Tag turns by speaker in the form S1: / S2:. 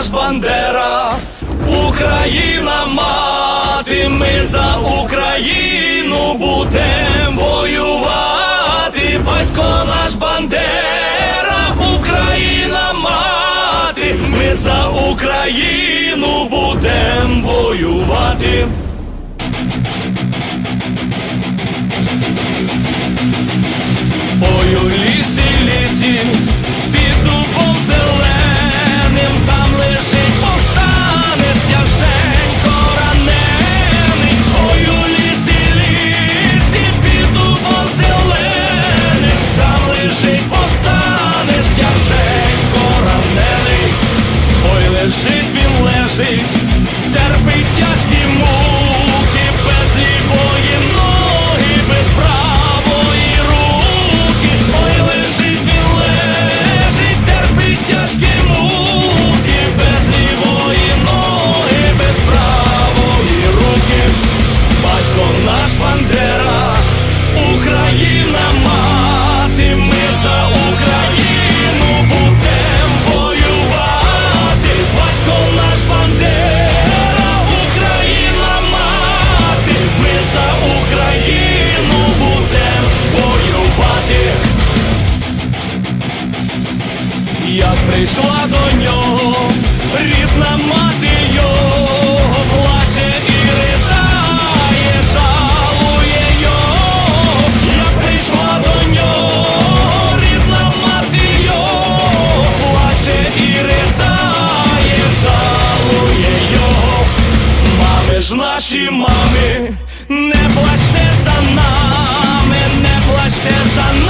S1: наш Бандера, Україна мати, ми за Україну будем воювати, батько наш Бандера, Україна мати, ми за Україну будем воювати. Ой, у лісі, лісі, прийшла до нього, рідна мати його плаче і ридає, жалує його, як прийшла до нього, рідна мати його плаче і ридає, жалує його, мами ж наші мами, не плачте за нами, не плачте за нами